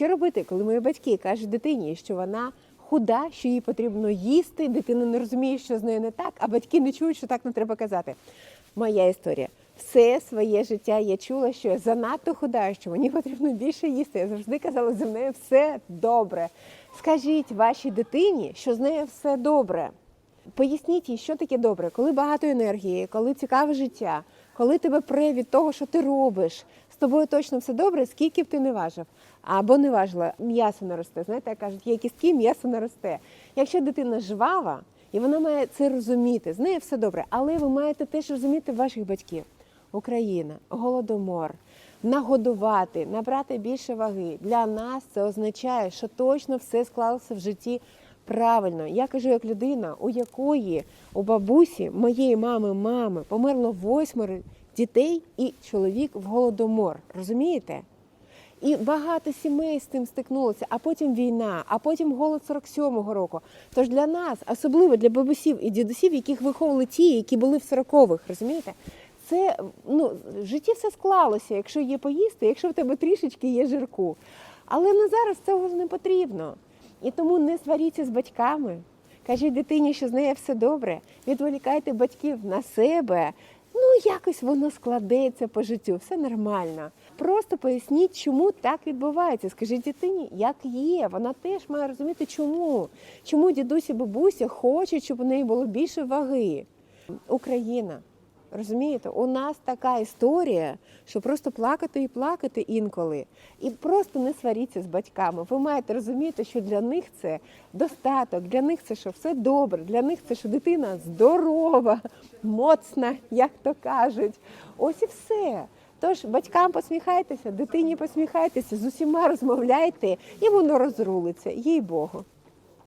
що робити, коли мої батьки кажуть дитині, що вона худа, що їй потрібно їсти, дитина не розуміє, що з нею не так, а батьки не чують, що так не треба казати. Моя історія. Все своє життя я чула, що я занадто худа, що мені потрібно більше їсти. Я завжди казала, зі мною все добре. Скажіть вашій дитині, що з нею все добре. Поясніть їй, що таке добре, коли багато енергії, коли цікаве життя, коли тебе пре від того, що ти робиш. Тобою точно все добре, скільки б ти не важив. Або не важила, м'ясо не росте. Знаєте, кажуть, є кістки, м'ясо не росте. Якщо дитина жвава, і вона має це розуміти, з нею все добре. Але ви маєте теж розуміти ваших батьків. Україна, голодомор, нагодувати, набрати більше ваги. Для нас це означає, що точно все склалося в житті правильно. Я кажу, як людина, у якої у бабусі, моєї мами, мами, померло восьмеро дітей і чоловік в голодомор. Розумієте? І багато сімей з цим стикнулося, а потім війна, а потім голод 47-го року. Тож для нас, особливо для бабусів і дідусів, яких виховували ті, які були в 40-х, розумієте? Це ну, в житті все склалося, якщо є поїсти, якщо в тебе трішечки є жирку. Але на зараз цього не потрібно. І тому не сваріться з батьками. Кажіть дитині, що з нею все добре. Відволікайте батьків на себе. Ну, якось воно складеться по життю, все нормально. Просто поясніть, чому так відбувається. Скажіть дитині, як є. Вона теж має розуміти, чому. Чому дідусь і бабуся хочуть, щоб у неї було більше ваги. Україна. Розумієте, у нас така історія, що просто плакати і плакати інколи. І просто не сваріться з батьками. Ви маєте розуміти, що для них це достаток, для них це що все добре, для них це що дитина здорова, моцна, як то кажуть. Ось і все. Тож батькам посміхайтеся, дитині посміхайтеся, з усіма розмовляйте, і воно розрулиться, їй Богу.